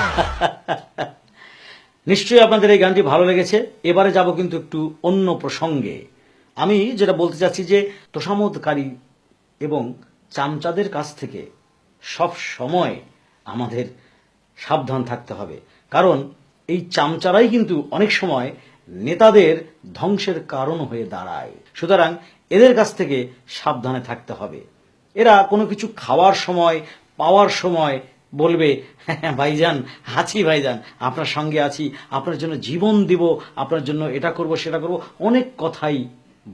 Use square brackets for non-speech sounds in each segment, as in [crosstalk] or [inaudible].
[laughs] নিশ্চয়ই আপনাদের এই গানটি ভালো লেগেছে। এবারে যাব কিন্তু একটু অন্য প্রসঙ্গে। আমি যেটা বলতে চাচ্ছি যে, তোষামোদকারী এবং চামচাদের কাছ থেকে সব সময় আমাদের সাবধান থাকতে হবে। কারণ এই চামচারাই কিন্তু অনেক সময় নেতাদের ধ্বংসের কারণ হয়ে দাঁড়ায়। সুতরাং এদের কাছ থেকে সাবধানে থাকতে হবে। এরা কোনো কিছু খাওয়ার সময়, পাওয়ার সময় বলবে "হ্যাঁ, ভাইজান আছি ভাইজান আপনার সঙ্গে আছি আপনার জন্য জীবন দিব আপনার জন্য এটা করব সেটা করব। অনেক কথাই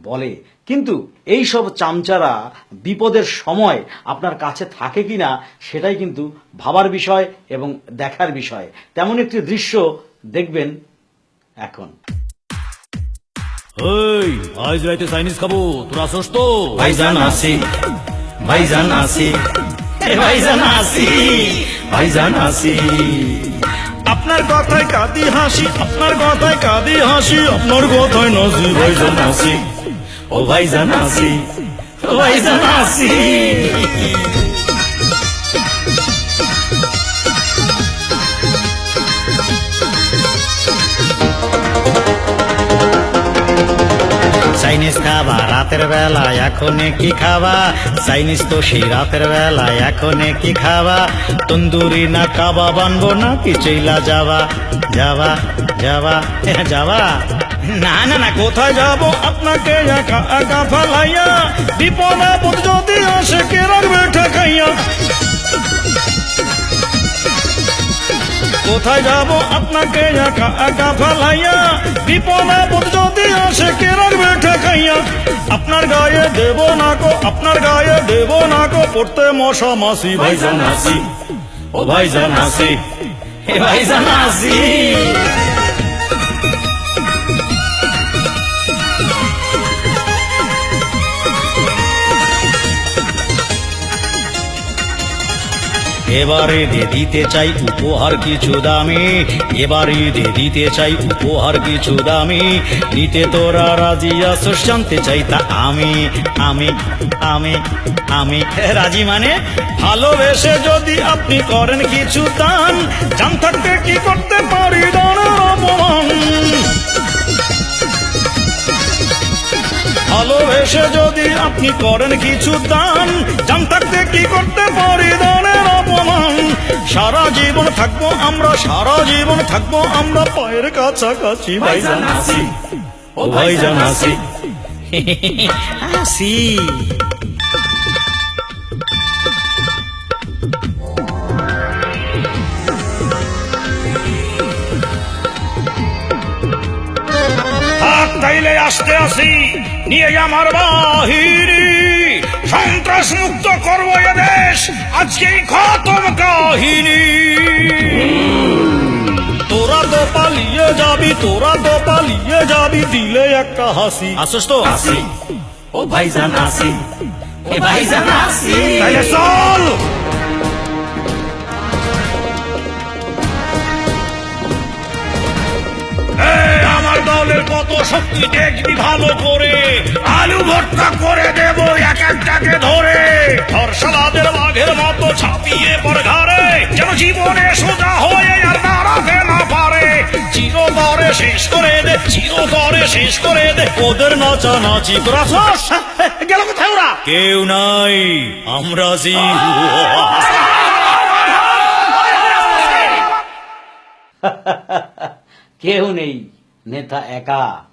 বলে। কিন্তু এই সব চামচারা বিপদের সময় আপনার কাছে থাকে কিনা সেটাই কিন্তু ভাবার বিষয় এবং দেখার বিষয়। তেমন একটি দৃশ্য দেখবেন এখন। ওই আজ রাইতে চাইনিজ খাব। তোরা আসস তো? ভাইজান আসি ভাইজান আসি ভাইজান আসি ভাইজান আসি আপনার কথায় কাঁদি হাসি আপনার কথায় কাঁদি হাসি আপনার কথায় নাচি ভাইজান আসি ও ভাইজান আসি ও ভাইজান আসি চাইনিজ খাবা, রাতের বেলা এখন কি খাবা? চাইনিজ তো সেই রাতের বেলা এখন কি খাবা? তন্দুরি না কাবা বানবো না কি চইলা যাবা? যাবা যাবা যাবা? না না না, কোথায় যাব? আপনাকে একা একা ফালাইয়া, বিপদ আপদ যদি আসে কে রাখবে ঠেকাইয়া কোথায় যাব? আপনাকে একা একা ফালাইয়া, বিপদ দেব না কো আপনার গায়ে দেব না কো পড়তে মশা মাসি, ভাইজান আসি। ও ভাইজান আসি। এ ভাইজান আসি। এবারে দে দিতে চাই উপহার কিছু দামি, এবারে দে দিতে চাই উপহার কিছু দামি। দিতে তোরা রাজি আসস জানতে চাই তা আমি আমি আমি আমি। রাজি মানে? ভালোবেসে যদি আপনি করেন কিছু দান, জান থাকতে কি করতে পারি দানের অপমান। ভালোবেসে যদি আপনি করেন কিছু দান, জান থাকব আমরা, সারা জীবন থাকব আমরা, পায়ের কাছাকাছি, ভাইজান আসি ও ভাইজান আসি আসি তাইলে আসতে আসি, নিয়ে আমার বাহিরি সন্ত্রাস মুক্ত করব এ তোরা তো পালিয়ে যাবি দিলে একটা হাসি। আসস তো? আসি ও ভাইজান আসি এ ভাইজান আসি তাইলে চল। আমার দলের কত শক্তি দেখবি ভালো করে? আলু ভর্তা করে দেব এক একটাকে ধরে। ধর্ষালাদের বাঘের মতো ছাপিয়ে পড় ঘরে যেন জীবনে সোজা হয়ে আর না পারে শেষ করে দে চিরতরে শেষ করে দে। ওদের নাচা নাচি তোরা গেল কোথায় ওরা? কেউ নাই আমরা জি কেউ নেই নেতা একা।